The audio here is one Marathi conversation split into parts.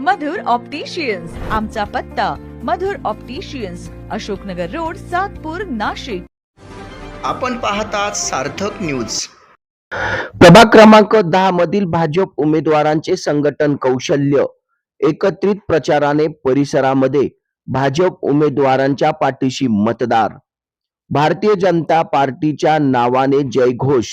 मधुर ऑप्टिशियन्स. आमचा पत्ता मधुर ऑप्टिशियन्स अशोकनगर रोड सातपूर नाशिक. आपण पाहतात सार्थक न्यूज. प्रभाग क्रमांक दहा मधील भाजप उमेदवारांचे संघटन कौशल्य एकत्रित प्रचाराने परिसरामध्ये भाजप उमेदवारांच्या पाठीशी मतदार. भारतीय जनता पार्टीच्या नावाने जयघोष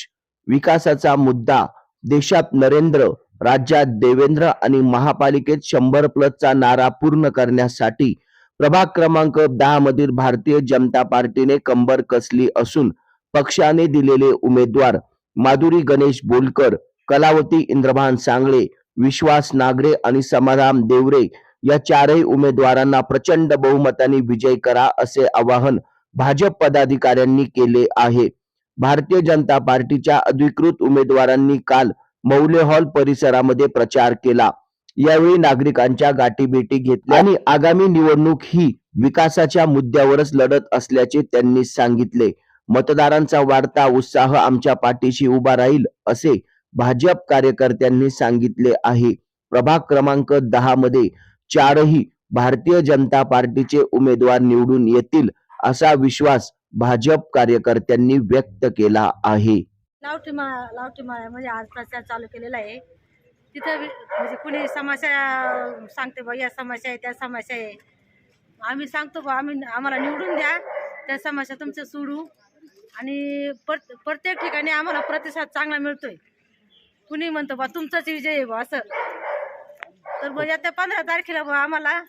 विकासाचा मुद्दा देशात नरेंद्र राज्यात देवेंद्र आणि महापालिकेत शंभर प्लसचा नारा पूर्ण करण्यासाठी प्रभाग क्रमांक दहा मधील भारतीय जनता पार्टीने कंबर कसली असून पक्षाने दिलेले उमेदवार माधुरी गणेश बोलकर कलावती इंद्रभान सांगळे विश्वास नागरे आणि समाधान देवरे या चारही उमेदवारांना प्रचंड बहुमताने विजय करा असे आवाहन भाजप पदाधिकाऱ्यांनी केले आहे. भारतीय जनता पार्टीच्या अधिकृत उमेदवारांनी काल मौले हॉल परिसरामध्ये प्रचार केला. यावेळी नागरिकांच्या गाठीभेटी घेतल्या आणि आगामी निवडणूक ही विकासाच्या मुद्द्यावरच लढत असल्याचे त्यांनी सांगितले. मतदारांचा वाढता उत्साह आमच्या पाठीशी उभा राहील असे भाजप कार्यकर्त्यांनी सांगितले आहे. प्रभाग क्रमांक दहा मध्ये चारही भारतीय जनता पार्टीचे उमेदवार निवडून येतील असा विश्वास भाजप कार्यकर्त्यांनी व्यक्त केला आहे. लावठी माळा लावठी म्हणजे आज प्रचार चालू केलेला आहे. तिथं वि- म्हणजे कुणी समस्या सांगते बा या समस्या आहे त्या समस्या आहे. आम्ही सांगतो बा आम्ही आम्हाला निवडून द्या त्या समस्या तुमचं सोडू. आणि पर प्रत्येक ठिकाणी आम्हाला प्रतिसाद चांगला मिळतोय. कुणी म्हणतो बा तुमचाच विजय आहे बा असं. तर बघ येत्या पंधरा तारखेला बा आम्हाला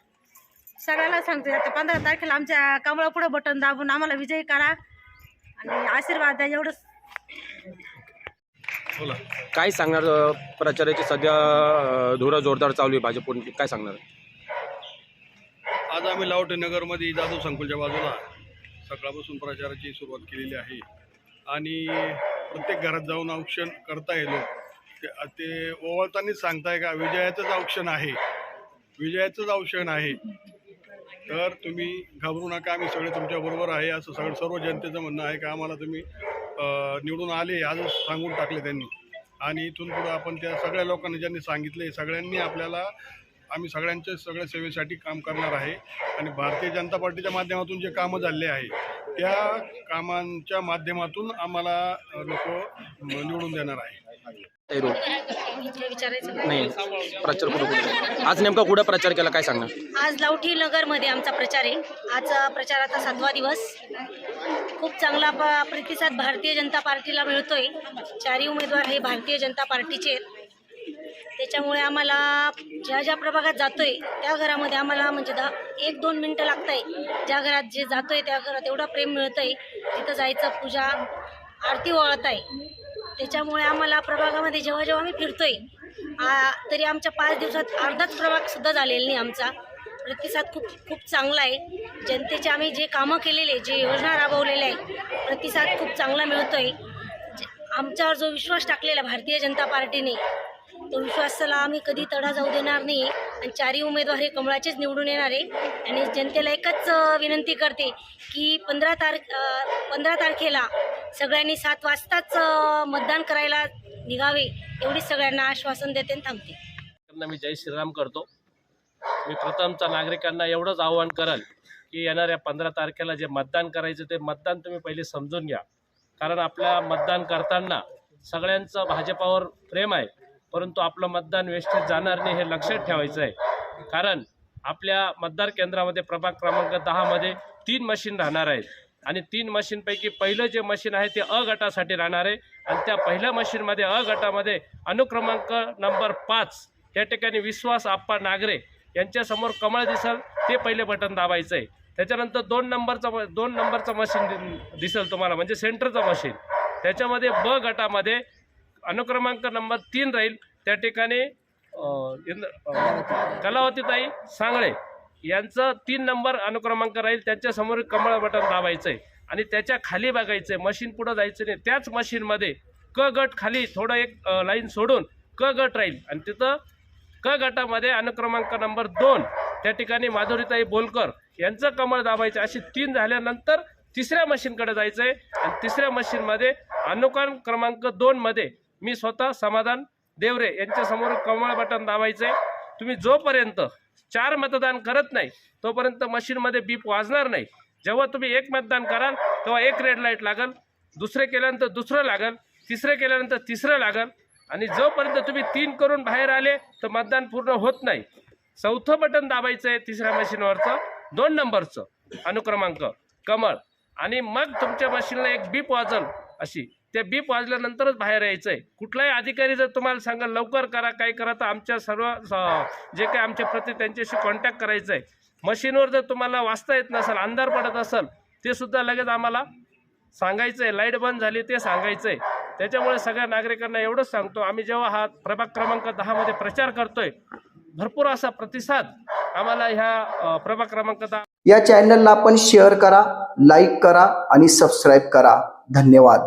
सगळ्याला सांगतो आता पंधरा तारखेला आमच्या कमळापुढं बटन दाबून आम्हाला विजयी करा. आणि आशीर्वाद द्या एवढंच काय सांगणार प्रचाराची सध्या धुरा जोरदार चालू आहे भाजपकडून. काय सांगणार? आज आम्ही लावटे नगरमध्ये जाधव संकुलच्या बाजूला सकाळपासून प्रचाराची सुरुवात केलेली आहे. आणि प्रत्येक घरात जाऊन औक्षण करताय लोक ते ते सांगताय का विजयाचंच औक्षण आहे. विजयाचंच औक्षण आहे. तर तुम्ही घाबरू नका आम्ही सगळे तुमच्याबरोबर आहे. असं सगळं सर्व जनतेचं म्हणणं आहे का आम्हाला तुम्ही निवडून आले आजच सांगून टाकले त्यांनी. आणि इथून पुढं आपण त्या सगळ्या लोकांनी ज्यांनी सांगितले सगळ्यांनी आपल्याला आम्ही सगळ्यांच्या सगळ्या सेवेसाठी काम करणार आहे. आणि भारतीय जनता पार्टीच्या माध्यमातून जे कामं झाले आहे त्या कामांच्या माध्यमातून आम्हाला लोक निवडून देणार आहे. नाही प्रचार आज नेमका कुठं प्रचार केला? काय सांगणार? आज लवठी नगरमध्ये आमचा प्रचार आहे. आज प्रचाराचा सातवा दिवस. खूप चांगला प- प्रतिसाद भारतीय जनता पार्टीला मिळतोय. चारही उमेदवार हे भारतीय जनता पार्टीचे आहेत. त्याच्यामुळे आम्हाला ज्या ज्या प्रभागात जातोय त्या घरामध्ये आम्हाला म्हणजे दहा एक दोन मिनटं लागत आहे ज्या घरात जे जातोय त्या घरात एवढा प्रेम मिळतंय तिथं जायचं पूजा आरती ओळत आहे त्याच्यामुळे आम्हाला प्रभागामध्ये जेव्हा जेव्हा आम्ही फिरतोय आ, तरी आमच्या पाच दिवसात अर्धाच प्रभाग सुद्धा झालेला नाही आमचा. प्रतिसाद खूप खूप चांगला आहे. जनतेचे आम्ही जे कामं केलेले जे योजना राबवलेल्या आहे प्रतिसाद खूप चांगला मिळतोय. जे- आमच्यावर जो विश्वास टाकलेला भारतीय जनता पार्टीने तो विश्वासाला आम्ही कधी तडा जाऊ देणार नाही. आणि चारही उमेदवार हे कमळाचेच निवडून येणार आहे. आणि जनतेला एकच विनंती करते की पंधरा तारख पंधरा तारखेला सगळ्यांनी सात वाजताच मतदान करायला निघावे एवढीच सगळ्यांना आश्वासन देते आणि थांबते. मी जय श्रीराम करतो. मी प्रथमचा नागरिकांना एवढंच आव्हान करेल की येणाऱ्या पंधरा तारखेला जे मतदान करायचं ते मतदान तुम्ही पहिले समजून घ्या. कारण आपल्या मतदान करताना सगळ्यांचं भाजपावर प्रेम आहे परंतु आपलं मतदान वेस्टेज जाणार नाही हे लक्षात ठेवायचं आहे. कारण आपल्या मतदार केंद्रामध्ये प्रभाग क्रमांक दहामध्ये तीन मशीन राहणार आहेत आणि तीन मशीनपैकी पहिलं जे मशीन आहे ते अ गटासाठी राहणार आहे आणि त्या पहिल्या मशीनमध्ये अ गटामध्ये अनुक्रमांक नंबर पाच या ठिकाणी विश्वास आप्पा नागरे यांच्यासमोर कमळ दिसल ते पहिले बटन दाबायचं आहे त्याच्यानंतर दोन नंबरचं म- दोन नंबरचं मशीन दि- दिसेल तुम्हाला म्हणजे सेंटरचं मशीन. त्याच्यामध्ये ब गटामध्ये अनुक्रमांक नंबर तीन राहील. त्या ठिकाणी कलावतीताई सांगळे यांचं तीन नंबर अनुक्रमांक राहील. त्याच्यासमोर कमळ बटन दाबायचं आहे आणि त्याच्याखाली बघायचं आहे मशीन पुढं जायचं नाही. त्याच मशीनमध्ये क गट खाली थोडं एक लाईन सोडून क गट राहील. आणि तिथं क गटामध्ये अनुक्रमांक नंबर दोन त्या ठिकाणी माधुरीताई बोलकर यांचं कमळ दाबायचं. अशी तीन झाल्यानंतर तिसऱ्या मशीनकडे जायचं आहे आणि तिसऱ्या मशीनमध्ये अनुक्रम क्रमांक दोनमध्ये मी स्वतः समाधान देवरे यांच्यासमोर कमळ बटन दाबायचं आहे तुम्ही जोपर्यंत चार मतदान करत नाही तोपर्यंत मशीनमध्ये बीप वाजणार नाही. जेव्हा तुम्ही एक मतदान कराल तेव्हा एक रेड लाइट लागल दुसरे केल्यानंतर दुसरं लागल तिसरे केल्यानंतर तिसरं लागल. आणि जोपर्यंत तुम्ही तीन करून बाहेर आले तर मतदान पूर्ण होत नाही. चौथं बटन दाबायचं आहे तिसऱ्या मशीनवरचं दोन नंबरचं अनुक्रमांक कमळ. आणि मग तुमच्या मशीनला एक बीप वाजल अशी. त्या बीप वाजल्यानंतरच बाहेर यायचं आहे कुठलाही अधिकारी जर तुम्हाला सांगा लवकर करा काय करा तर आमच्या सर्व जे काही आमचे प्रति त्यांच्याशी कॉन्टॅक्ट करायचं आहे मशीनवर जर तुम्हाला वाचता येत नसेल अंधार पडत असेल ते सुद्धा लगेच आम्हाला सांगायचं आहे लाइट बंद झाली ते सांगायचं आहे त्याच्यामुळे सगळ्या नागरिकांना एवढंच सांगतो आम्ही जेव्हा हा प्रभाग क्रमांक दहामध्ये प्रचार करतोय भरपूर असा प्रतिसाद आम्हाला ह्या प्रभाग क्रमांक दहा या चॅनलला आपण शेअर करा लाईक करा आणि सबस्क्राईब करा. धन्यवाद.